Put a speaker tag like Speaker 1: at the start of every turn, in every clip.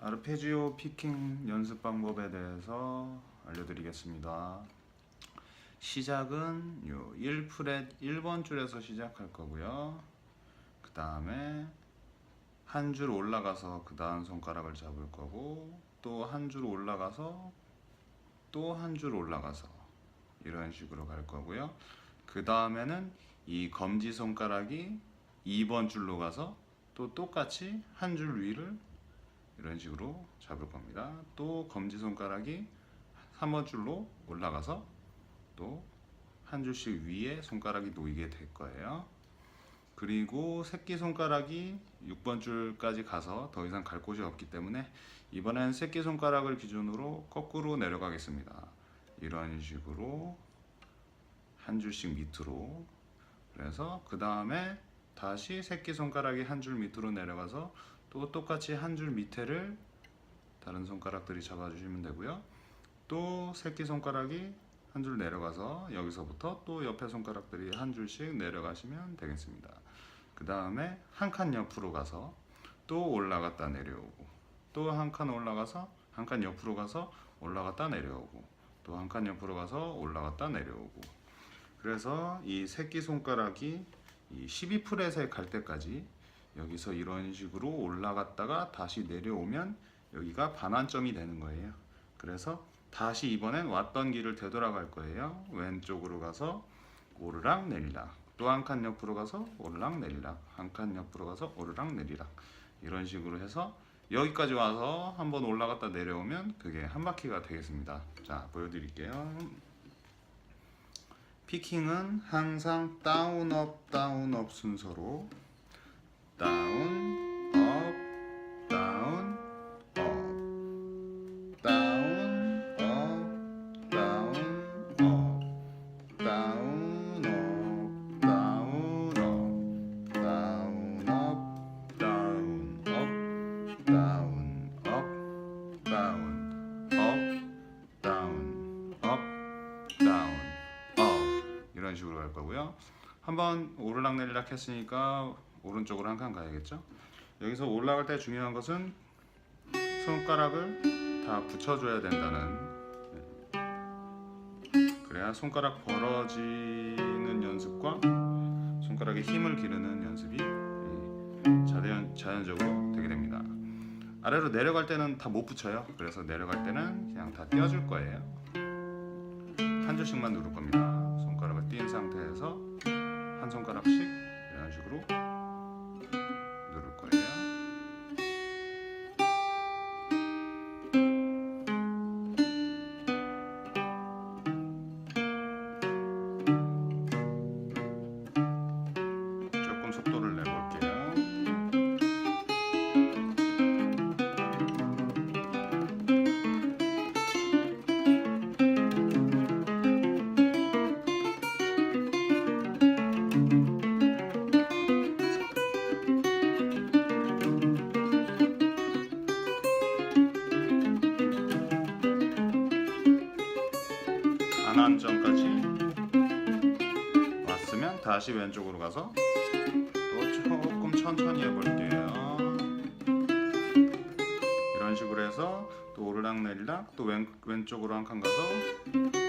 Speaker 1: 아르페지오 피킹 연습 방법에 대해서 알려드리겠습니다. 시작은 요 1프렛 1번 줄에서 시작할 거고요. 그 다음에 한 줄 올라가서 그 다음 손가락을 잡을 거고 또 한 줄 올라가서 또 한 줄 올라가서 이런 식으로 갈 거고요. 그 다음에는 이 검지 손가락이 2번 줄로 가서 또 똑같이 한 줄 위를 이런 식으로 잡을 겁니다. 또 검지 손가락이 3번 줄로 올라가서 또 한 줄씩 위에 손가락이 놓이게 될 거예요. 그리고 새끼 손가락이 6번 줄까지 가서 더 이상 갈 곳이 없기 때문에 이번엔 새끼 손가락을 기준으로 거꾸로 내려가겠습니다. 이런 식으로 한 줄씩 밑으로 그래서 그 다음에 다시 새끼 손가락이 한 줄 밑으로 내려가서 또 똑같이 한 줄 밑에를 다른 손가락들이 잡아주시면 되고요. 또 새끼 손가락이 한 줄 내려가서 여기서부터 또 옆에 손가락들이 한 줄씩 내려가시면 되겠습니다. 그 다음에 한 칸 옆으로 가서 또 올라갔다 내려오고 또 한 칸 올라가서 한 칸 옆으로 가서 올라갔다 내려오고 또 한 칸 옆으로 가서 올라갔다 내려오고 그래서 이 새끼 손가락이 이 12프렛에 갈 때까지 여기서 이런 식으로 올라갔다가 다시 내려오면 여기가 반환점이 되는 거예요. 그래서 다시 이번엔 왔던 길을 되돌아갈 거예요. 왼쪽으로 가서 오르락 내리락. 또 한 칸 옆으로 가서 오르락 내리락. 한 칸 옆으로 가서 오르락 내리락. 이런 식으로 해서 여기까지 와서 한번 올라갔다 내려오면 그게 한 바퀴가 되겠습니다. 자, 보여드릴게요. 피킹은 항상 다운 업 다운 업 순서로 다운 업 다운 업. 다운 업 다운 업. 다운 업 다운 업. 다운 업 다운 업. 다운 업 다운 업. 다운 업 다운 업. 이런 식으로 갈 거고요. 한번 오르락 내리락 했으니까 오른쪽으로 한 칸 가야겠죠? 여기서 올라갈 때 중요한 것은 손가락을 다 붙여줘야 된다는 네. 그래야 손가락 벌어지는 연습과 손가락에 힘을 기르는 연습이 예, 자연, 자연적으로 되게 됩니다. 아래로 내려갈 때는 다 못 붙여요. 그래서 내려갈 때는 그냥 다 띄워줄 거예요. 한 줄씩만 누를 겁니다. 안안점까지 왔으면 다시 왼쪽으로 가서 또 조금 천천히 해볼게요. 이런 식으로 해서 또 오르락 내리락 또 왼, 왼쪽으로 한 칸 가서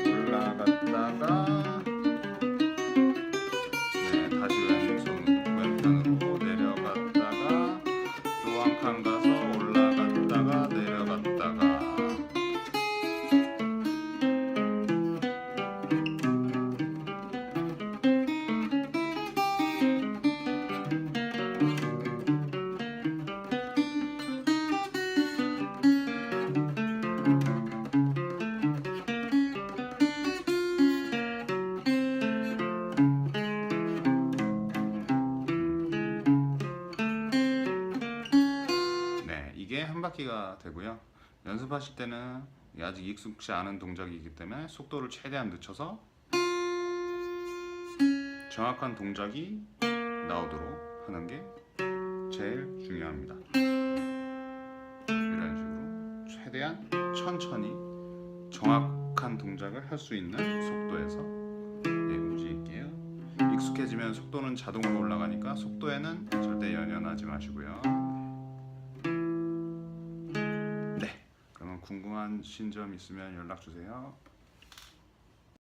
Speaker 1: 올라갔다가 네 다시 왼손 왼편으로 내려갔다가 또 한 칸 가서 올라 이게 한 바퀴가 되고요. 연습하실 때는 아직 익숙치 않은 동작이기 때문에 속도를 최대한 늦춰서 정확한 동작이 나오도록 하는 게 제일 중요합니다. 이런 식으로 최대한 천천히 정확한 동작을 할 수 있는 속도에서 네, 움직일게요. 익숙해지면 속도는 자동으로 올라가니까 속도에는 절대 연연하지 마시고요. 궁금하신 점 있으면 연락 주세요.